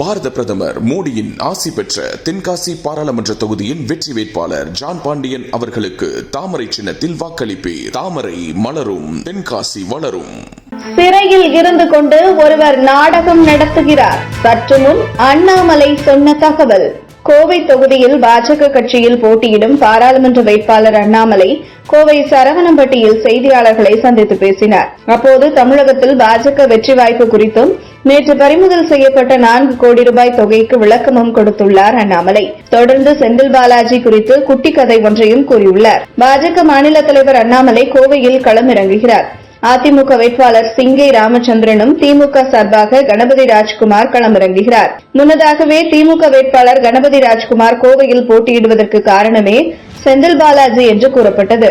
பாரத பிரதமர் மோடியின் ஆசி பெற்ற தென்காசி பாராளுமன்ற தொகுதியின் வெற்றி வேட்பாளர் ஜான் பாண்டியன் அவர்களுக்கு தாமரை சின்னத்தில் வாக்களிப்பீர். தாமரை மலரும் தென்காசி வளரும். சிறையில் இருந்து கொண்டு ஒருவர் நாடகம் நடத்துகிறார். சற்று முன் அண்ணாமலை சொன்ன தகவல். கோவை தொகுதியில் பாஜக கட்சியில் போட்டியிடும் பாராளுமன்ற வேட்பாளர் அண்ணாமலை கோவை சரவணம்பட்டியில் செய்தியாளர்களை சந்தித்து பேசினார். அப்போது தமிழகத்தில் பாஜக வெற்றி வாய்ப்பு குறித்தும் நேற்று பறிமுதல் செய்யப்பட்ட நான்கு கோடி ரூபாய் தொகைக்கு விளக்கமும் கொடுத்துள்ளார் அண்ணாமலை. தொடர்ந்து செந்தில் பாலாஜி குறித்து குட்டி கதை ஒன்றையும் கூறியுள்ளார். பாஜக மாநில தலைவர் அண்ணாமலை கோவையில் களமிறங்குகிறார். அதிமுக வேட்பாளர் சிங்கை ராமச்சந்திரனும் திமுக சார்பாக கணபதி ராஜ்குமார் களமிறங்குகிறார். முன்னதாகவே திமுக வேட்பாளர் கணபதி ராஜ்குமார் கோவையில் போட்டியிடுவதற்கு காரணமே செந்தில் பாலாஜி என்று கூறப்பட்டது.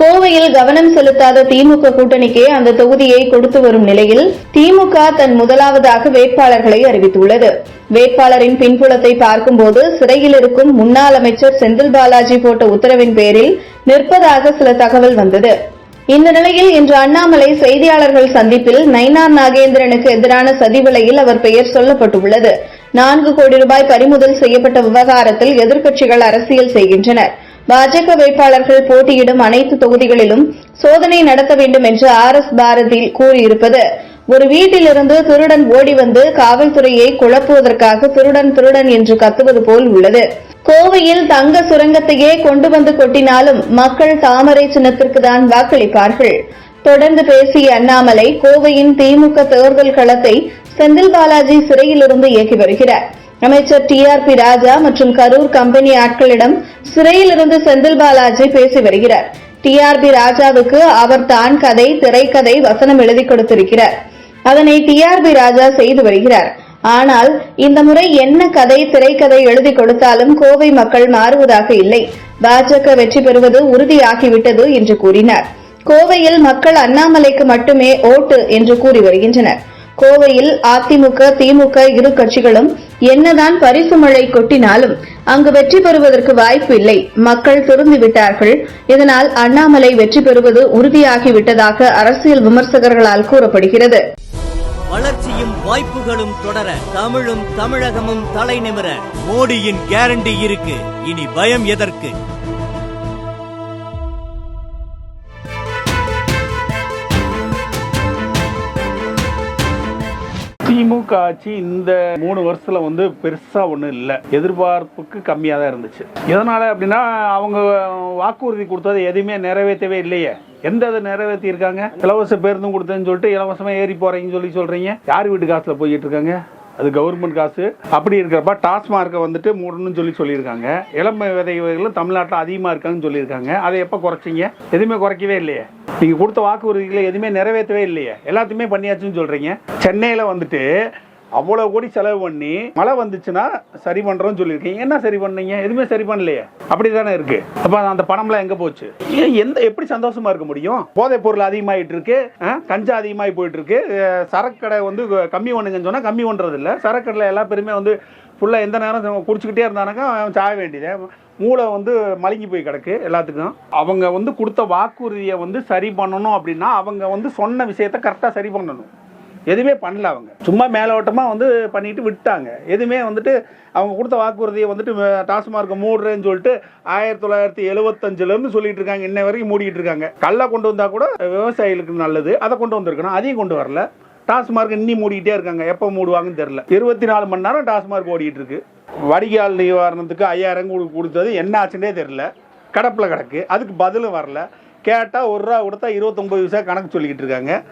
கோவையில் கவனம் செலுத்தாத திமுக கூட்டணிக்கே அந்த தொகுதியை கொடுத்து வரும் நிலையில் திமுக தன் முதலாவதாக வேட்பாளர்களை அறிவித்துள்ளது. வேட்பாளரின் பின்புலத்தை பார்க்கும்போது சிறையில் இருக்கும் முன்னாள் அமைச்சர் செந்தில் பாலாஜி போட்ட உத்தரவின் பேரில் நிற்பதாக சில தகவல் வந்தது. இந்த நிலையில் இன்று அண்ணாமலை செய்தியாளர்கள் சந்திப்பில் நைனார் நாகேந்திரனுக்கு எதிரான சதிவலையில் அவர் பெயர் சொல்லப்பட்டுள்ளது. நான்கு கோடி ரூபாய் பறிமுதல் செய்யப்பட்ட விவகாரத்தில் எதிர்க்கட்சிகள் அரசியல் செய்கின்றனர். பாஜக வேட்பாளர்கள் போட்டியிடும் அனைத்து தொகுதிகளிலும் சோதனை நடத்த வேண்டும் என்று ஆர் எஸ் பாரதியில் கூறியிருப்பது. ஒரு வீட்டிலிருந்து திருடன் ஓடி வந்து காவல்துறையை குழப்புவதற்காக திருடன் திருடன் என்று கத்துவது போல் உள்ளது. கோவையில் தங்க சுரங்கத்தையே கொண்டு வந்து கொட்டினாலும் மக்கள் தாமரை சின்னத்திற்கு தான் வாக்களிப்பார்கள். தொடர்ந்து பேசிய அண்ணாமலை கோவையின் திமுக தேர்தல் களத்தை செந்தில் பாலாஜி சிறையிலிருந்து இயக்கி வருகிறார். அமைச்சர் டி ஆர் பி ராஜா மற்றும் கரூர் கம்பெனி ஆட்களிடம் சிறையில் இருந்து செந்தில் பாலாஜி பேசி வருகிறார். டி ஆர் பி ராஜாவுக்கு அவர் தான் கதை திரைக்கதை வசனம் எழுதி கொடுத்திருக்கிறார். அதனை டி ஆர் பி ராஜா செய்து வருகிறார். ஆனால் இந்த முறை என்ன கதை திரைக்கதை எழுதி கொடுத்தாலும் கோவை மக்கள் மாறுவதாக இல்லை. பாஜக வெற்றி பெறுவது உறுதியாகிவிட்டது என்று கூறினார். கோவையில் மக்கள் அண்ணாமலைக்கு மட்டுமே ஓட்டு என்று கூறி வருகின்றனர். கோவையில் அதிமுக திமுக இரு கட்சிகளும் என்னதான் பரிசு மழை கொட்டினாலும் அங்கு வெற்றி பெறுவதற்கு வாய்ப்பு இல்லை. மக்கள் திருந்திவிட்டார்கள் இதனால் அண்ணாமலை வெற்றி பெறுவது உறுதியாகிவிட்டதாக அரசியல் விமர்சகர்களால் கூறப்படுகிறது. வளர்ச்சியும் வாய்ப்புகளும் தொடர தமிழும் தமிழகமும் தலை நிமிர மோடியின் கேரண்டி இருக்கு. இனி பயம் எதற்கு? திமுக ஆட்சி இந்த மூணு வருஷத்துல வந்து பெருசா ஒன்றும் இல்லை. எதிர்பார்ப்புக்கு கம்மியாக தான் இருந்துச்சு. எதனால அப்படின்னா அவங்க வாக்குறுதி கொடுத்தது எதுவுமே நிறைவேற்றவே இல்லையே. எந்த இதை நிறைவேற்றி இருக்காங்க இலவச பேருந்தும் கொடுத்தேன்னு சொல்லிட்டு இலவசமா ஏறி போறீங்கன்னு சொல்லி சொல்றீங்க. யார் வீட்டு காசுல போயிட்டு இருக்காங்க? அது கவர்மெண்ட் காசு. அப்படி இருக்கிறப்ப டாஸ்மார்க்கை வந்துட்டு மூடணும்னு சொல்லி சொல்லியிருக்காங்க. இளமை விதைகளும் தமிழ்நாட்டில் அதிகமாக இருக்காங்கன்னு சொல்லியிருக்காங்க. அதை எப்போ குறைச்சிங்க? எதுவுமே குறைக்கவே இல்லையே. நீங்கள் கொடுத்த வாக்குறுதிகளை எதுவுமே நிறைவேற்றவே இல்லையே. எல்லாத்தையுமே பண்ணியாச்சுன்னு சொல்கிறீங்க சென்னையில் வந்துட்டு அவ்வளோ கோடி செலவு பண்ணி மழை வந்துச்சுன்னா சரி பண்ணுறோம்னு சொல்லியிருக்கீங்க. என்ன சரி பண்ணீங்க? எதுவுமே சரி பண்ணலையே. அப்படி தானே இருக்கு. அப்போ அந்த பணம்லாம் எங்கே போச்சு? ஏன் எந்த எப்படி சந்தோஷமா இருக்க முடியும்? போதைப் பொருள் அதிகமாயிட்டு இருக்கு. ஆ, கஞ்சா அதிகமாகி போயிட்டு இருக்கு. சரக்கடை வந்து கம்மி பண்ணுங்கன்னு சொன்னால் கம்மி பண்ணுறது இல்லை சரக்கடையில் எல்லா பேருமே வந்து ஃபுல்லாக எந்த நேரம் குடிச்சுக்கிட்டே இருந்தானாக்கா சாய சாக வேண்டியது. மூளை வந்து மலங்கி போய் கிடக்கு எல்லாத்துக்கும். அவங்க வந்து கொடுத்த வாக்குறுதியை வந்து சரி பண்ணணும் அப்படின்னா அவங்க வந்து சொன்ன விஷயத்த கரெக்டாக சரி பண்ணணும். எதுவுமே பண்ணல அவங்க. சும்மா மேலோட்டமாக வந்து பண்ணிட்டு விட்டாங்க. எதுவுமே வந்துட்டு அவங்க கொடுத்த வாக்குறுதியை வந்துட்டு டாஸ்மார்க்கை மூடுறேன்னு சொல்லிட்டு ஆயிரத்தி தொள்ளாயிரத்தி எழுபத்தஞ்சிலேருந்து சொல்லிட்டு இருக்காங்க. இன்ன வரைக்கும் மூடிக்கிட்டு இருக்காங்க. கல்லை கொண்டு வந்தால் கூட விவசாயிகளுக்கு நல்லது. அதை கொண்டு வந்திருக்கணும். அதையும் கொண்டு வரல. டாஸ்மார்க் இன்னி மூடிக்கிட்டே இருக்காங்க. எப்போ மூடுவாங்கன்னு தெரில இருபத்தி நாலு மணி நேரம் டாஸ்மார்க் ஓடிட்டு இருக்கு. வடிகால் நிவாரணத்துக்கு ஐயாயிரம் கொடுத்தது என்ன ஆச்சுன்னே தெரில கடப்பில் கிடக்கு. அதுக்கு பதிலும் வரல. கேட்டால் ஒரு ரூபா கொடுத்தா இருபத்தொம்பது பைசா கணக்கு சொல்லிக்கிட்டு இருக்காங்க.